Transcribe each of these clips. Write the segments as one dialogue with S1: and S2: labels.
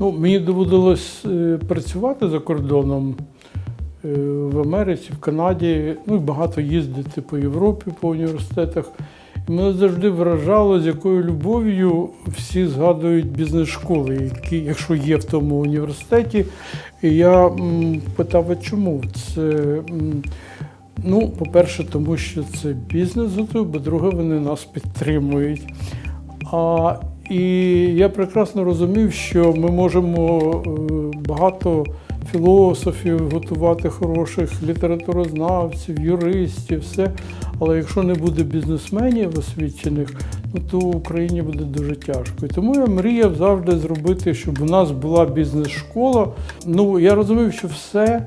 S1: Ну, мені доводилось е, працювати за кордоном е, в Америці, в Канаді, ну і багато їздити по Європі, по університетах. І мене завжди вражало, з якою любов'ю всі згадують бізнес-школи, які, якщо є в тому університеті. І я питав, а чому? Це, ну, по-перше, тому що це бізнес по-друге, вони нас підтримують. А, і я прекрасно розумів, що ми можемо е, багато філософів готувати хороших літературознавців, юристів, все. Але якщо не буде бізнесменів освічених, ну то Україні буде дуже тяжко. І тому я мріяв завжди зробити, щоб у нас була бізнес-школа. Ну я розумів, що все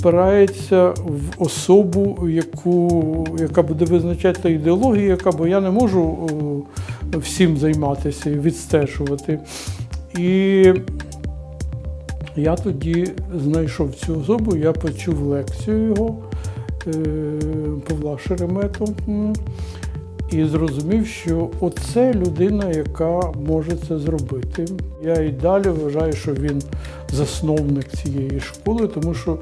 S1: впирається в особу, яку, яка буде визначати ідеологію, яка, бо я не можу о, всім займатися і відстежувати. І я тоді знайшов цю особу, я почув лекцію його е, Павла Шеремета. м, І зрозумів, що оце людина, яка може це зробити. Я і далі вважаю, що він засновник цієї школи, тому що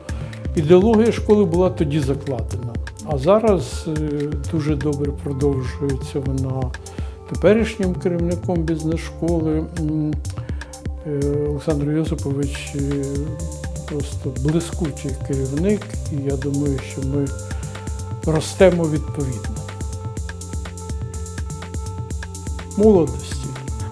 S1: ідеологія школи була тоді закладена. А зараз е, дуже добре продовжується вона теперішнім керівником бізнес-школи. Е, Олександр Йосипович е, просто блискучий керівник, і я думаю, що ми ростемо відповідно. Молодості.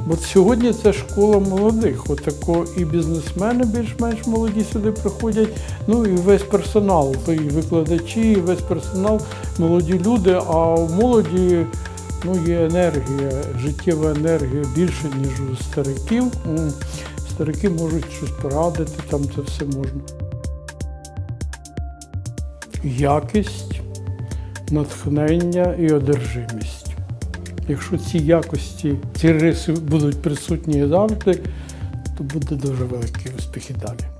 S1: Бо сьогодні це школа молодих. Отако і бізнесмени більш-менш молоді сюди приходять. Ну і весь персонал, то і викладачі, і весь персонал, молоді люди. А молоді ну, є енергія, життєва енергія більше, ніж у стариків. Старики можуть щось порадити, там це все можна. Якість, натхнення і одержимість. Якщо ці якості, ці риси будуть присутні завжди, то буде дуже великий успіх і далі.